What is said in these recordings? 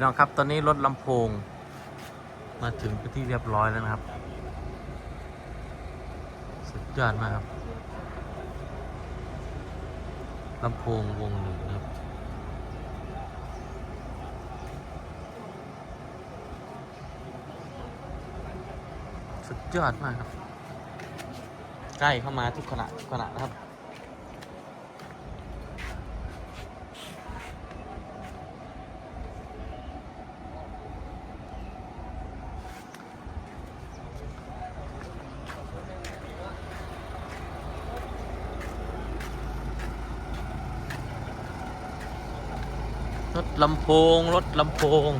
พี่น้องครับตอนนี้รถลำโพง มาถึงที่เรียบร้อยแล้วนะครับ สุดยอดมากครับลำโพงวงหนึ่งนะครับสุดยอดมากครับ ใกล้เข้ามาทุกขณะทุกขณะนะครับ ถลำโพง รถลำโพง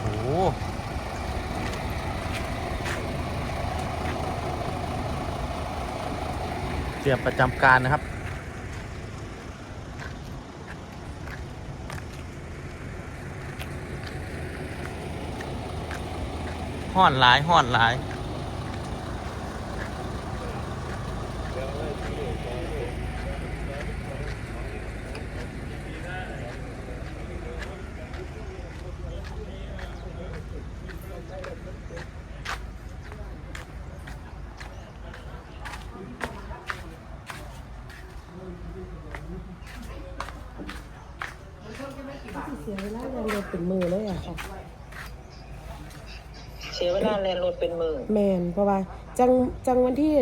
โอ้เตรียมประจำการนะครับห่อนหลายห่อนหลาย เสียเวลาเรียนรถเป็นมือเลยอะค่ะ เสียเวลาแลนรถเป็นหมื่นแมนเพราะว่าจังจังวันที่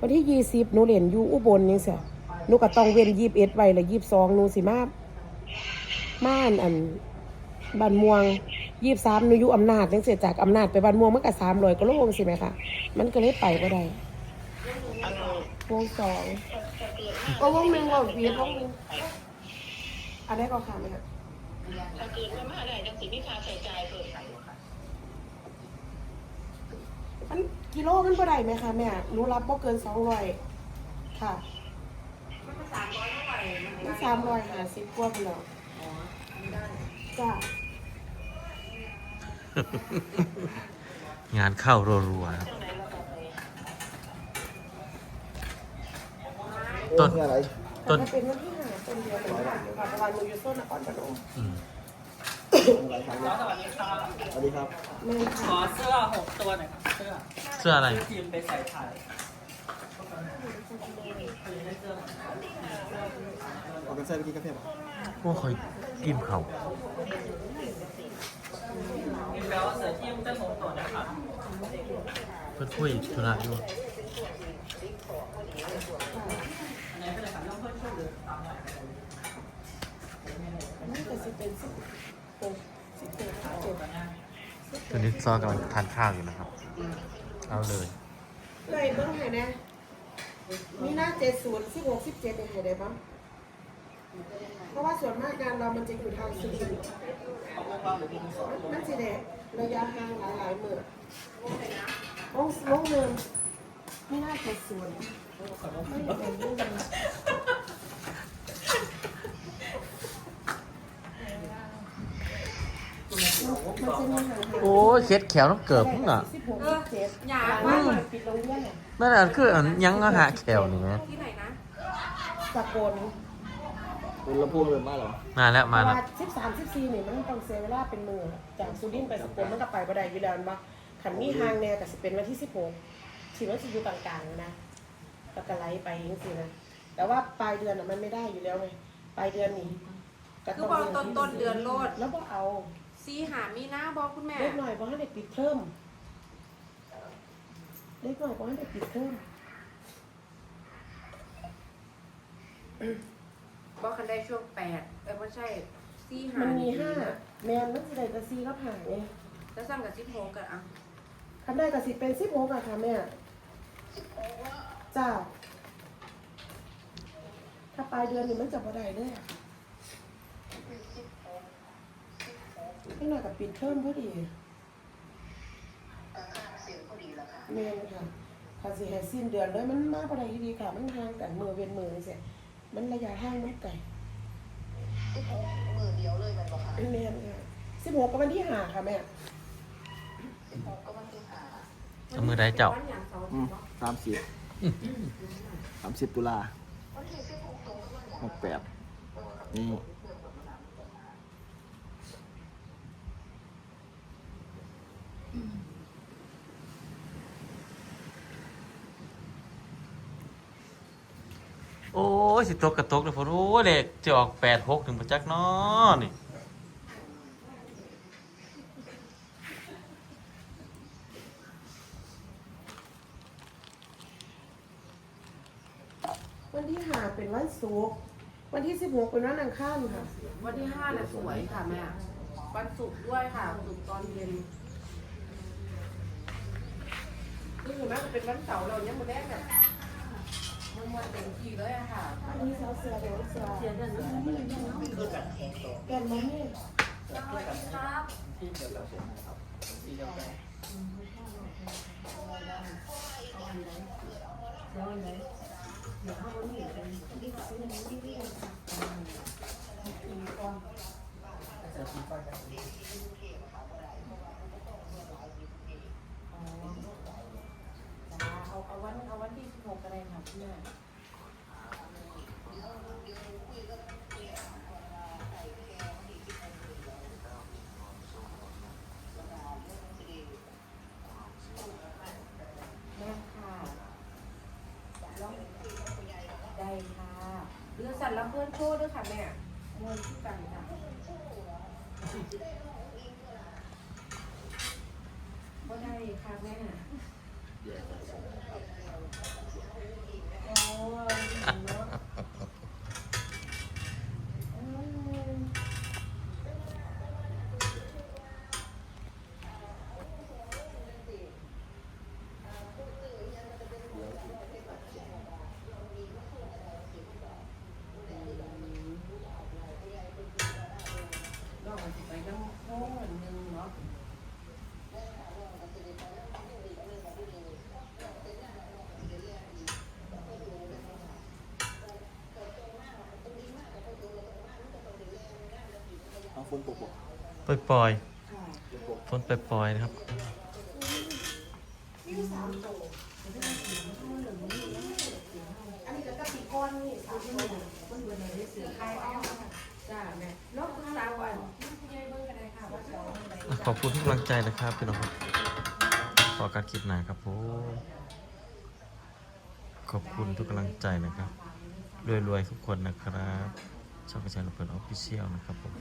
วันที่ยี่สิบหนูเรียนอยู่อุบลนี่เสียหนูก็ต้องเว้นยี่สิบเอ็ดไว้และยี่สิบสองหนูสิมาม่านอันบ้านม่วงยี่สิบสามหนูอยู่อำนาจยังเสียจากอำนาจไปบ้านม่วงมันก็สามร้อยก็โลงสิไหมคะมันก็เลยไปก็ได้อันวงสอง ก็วงหนึ่งวงวีดวงหนึ่งอันนี้ก็ค่ะไหมคะถ้าเกิดว่ามาได้จังสิมีค่าใช้จ่ายเพิ่มมันกิโลมันก็ได้ไหมคะแม่หนูรับบ่เกินสองร้อยค่ะมันสามร้อยเท่าไหร่มันสามร้อยห้าสิบกว่าไปแล้วจ้างานเข้ารัวๆครับ ต้น อะไรต้น แต่ถ้าเป็นวันที่ห้าต้นเดียวเป็นวันเดียวค่ะเพราะว่าหนูอยู่โซนนครพนมอืมอะไรครับสวัสดีครับสวัสดีครับแม่นขค่ะอเสื้อหกตัวหน่อยครับเสื้อเสื้ออะไรทีมไปใส่ถ่ายออกกันใส่เมื่อกี้กาแฟป่ะพวกคอยกินเขามีแปลว่าเสื้อทีมจะหกตัวนะครับเพื่อคุยธุระอยู่ อันนี้ก็เลยครับต้องเพิ่มช่วยเหลือตามหน่อย อัน นี้ก็สิเป็นสิบหกสิบเจ็ดสิบเจ็ดตอนนี้ซอกำลังทานข้าวอยู่นะครับ เอาเลยเลยเบิ้งให้แน่มีหน้าเจ็ดศูนย์สิบหกสิบเจ็ดเนี่ยให้ได้บ้างเพราะว่าส่วนมากงานเรามันจะอยู่ทางสุรินทร์มันสิเดระยะห่างหลายหลายๆเมื่อลงลงเนินมีหน้าเจ็ดศูนย์ไม่ได้เป็นเรื่องเลยมันจะมีห่างๆ โอ้ยเคล็ดแขวต้องเกิบมึงอะสิบหกสิบเจ็ดหลังบ้านปิดโรงเรียนอะนั่นอะคืออันยังอาหาแขวนี่ไหมตะโกนคุณลำพูนเริ่มมาเหรอ มาแล้วมาแล้วสิบสามสิบสี่นี่มันต้องเสียเวลาเป็นมือจากสุรินทร์ไปสกลมันก็ไปบ่ได้อยู่แล้วบ่ขันมีทางแน่ก็สิเป็นวันที่สิบหกถือว่าสิอยู่กลางๆนะก็กระไลไปจังซี่นะแต่ว่าปลายเดือนอะมันไม่ได้อยู่แล้วไงปลายเดือนนี่ก็คือบอกต้นต้นเดือนโลดแล้วบ่เอา ซีหามีหน้าบอกคุณแม่ เล็กหน่อยเพราะให้เด็กปิดเทอมเล็กหน่อยเพราะให้เด็กปิดเทอมบอกคันได้ช่วงแปดเออไม่ใช่ซีหามันมีมีห้าแมนมันสิได้กระซีก็ผ่านไงแล้วสั่งกับสิบหกกันอะคันได้กับสิเป็นสิบหกอะค่ะแม่จ้าถ้าปลายเดือนนี้มันจะบ่ได้เลยอะ ไม่หน่อยกับปิดเทอมพอดีแม่นค่ะถ้าสิให้สิ้นเดือนเลยมันมาบ่ได้อยู่ดีค่ะ มันห่างกันมือเว้นมือนี่สิมันระยะห่างมันไกลมือเดียวเลยมันบอกค่ะแม่นค่ะสิบหกก็วันที่ห้าค่ะแม่ก็มันคือหาเอามือได้เจ้าวันอย่างเสาร์อืมสามสี่สามสิบตุลาหกแปดนี่ โอ้ยสิตกกระตกเลยพอรู้เด็กจะออกแปดหกถึงประจักเนาะนี่วันที่ห้าเป็นวันศุกร์วันที่สิบหกเป็นวันอังคารค่ะ วันที่ห้าน่ะสวยค่ะแม่ วันศุกร์ด้วยค่ะศุกร์ตอนเย็นนี่ถึงแม้จะเป็นวันเสาร์เรายังมาแรกแบบ มันวันเต็มที่เลยอะค่ะอันนี้เสือเสือเดี๋ยวเสือเสือเดินแกนมะม่วงที่เดียวกับผมนะครับสีเดียวกันเอาเอาวันเอาวันที่สิบหกอะไรค่ะพี่แม่ แม่ค่ะร้องได้ค่ะเรือสัตว์รับ เพื่อนโชว์ด้วยค่ะแม่เงินที่กันค่ะบ่ได้ค่ะแม่โอ้ยเนาะอืม ก็มันจะไปน้ำโค้งหนึ่งเนาะ เอา ฝนตกบ่ปล่อยปล่อยค่ะๆฝนปล่อยๆนะครับ อันนี้ก็กะปิก้อนนี่สามตัวมันเบื่อเลยเสือใครเอาจ้าแม่นกสามวันผู้ใหญ่เบิ่งกันได้ค่ะว่าจะเอาอะไรขอบคุณทุกกำลังใจนะครับพี่น้องครับขอการคลิปหน้าครับผมขอบคุณทุกกำลังใจนะครับรวยๆทุกคนนะครับช่องกระจายระเบิดออฟฟิเชียลนะครับผม